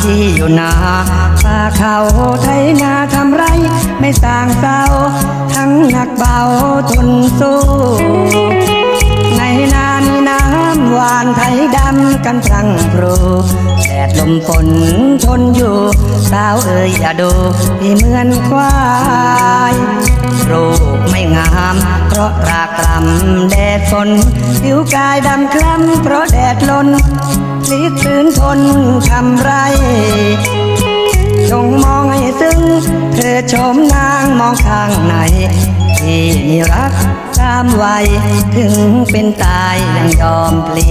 ที่อยู่นาป่าเขาไทยนาทำไรไม่ต่างเศร้า ทั้งหนักเบาทนสู้ ในนามีน้ำหวานไทยดำกันพรังพรูแดดลมฝนทนอยู่สาวเอ๋ยอย่าดูพี่เหมือนควายรูป งาม เพราะรากรำแดดฝนผิวกายดำคล้ำเพราะแดดลนลิดตื่นทนทำไรจงมองให้ซึ้งเธอชมนางมองข้างในที่มีรักตามวัยถึงเป็นตายยังยอมพลี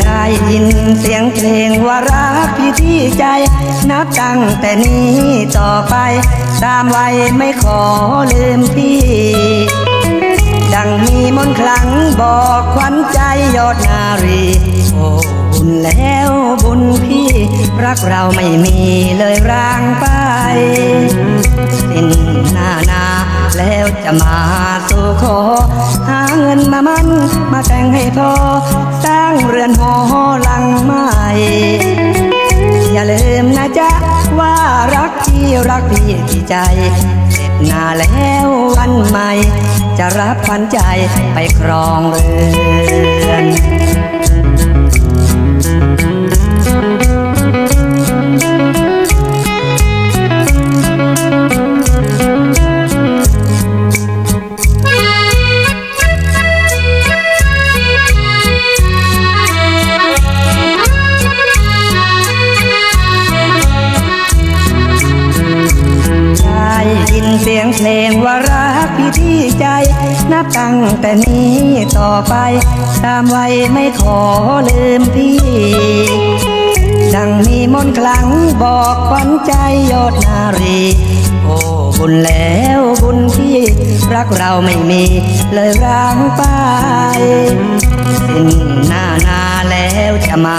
ได้ยินเสียงเพลงว่ารัก ใจนับตั้งแต่นี้ต่อไป ตามไวัยไม่ขอลืมพี่ ดังมีมนคลังบอกขวัญใจยอดนารี โอ้บุญแล้วบุญพี่ รักเราไม่มีเลยร่างไป สิ้นหน้านาแล้วจะมาสู่ขอ หาเงินมามันมาแต่งให้พอ สร้างเรือนหอหลังใหม่ อย่าลืมนะจ๊ะ ว่ารักที่รักพี่ที่ใจเสร็จหน้าแล้ววันใหม่ จะรับขวัญใจไปครองเรือ เสียงเพลงว่ารักพี่ที่ใจ นับตั้งแต่นี้ต่อไป ตามวัยไม่ขอลืมพี่ดังมีมนต์คลังบอกขวัญใจยอดนารี โอ้บุญแล้วบุญพี่รักเราไม่มี เลยร้างไปสิ้นหน้านาแล้วจะมา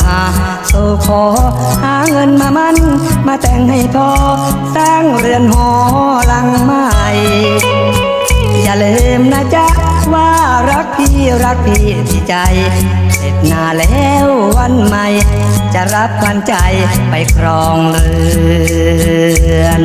สู่ขอ หาเงินมามัน มาแต่งให้พอสร้างเรือนหอหลังใหม่ อย่าลืมนะจ๊ะว่ารักพี่รักพี่ที่ใจเสร็จนาแล้ววันใหม่ จะรับขวัญใจไปครองเรือน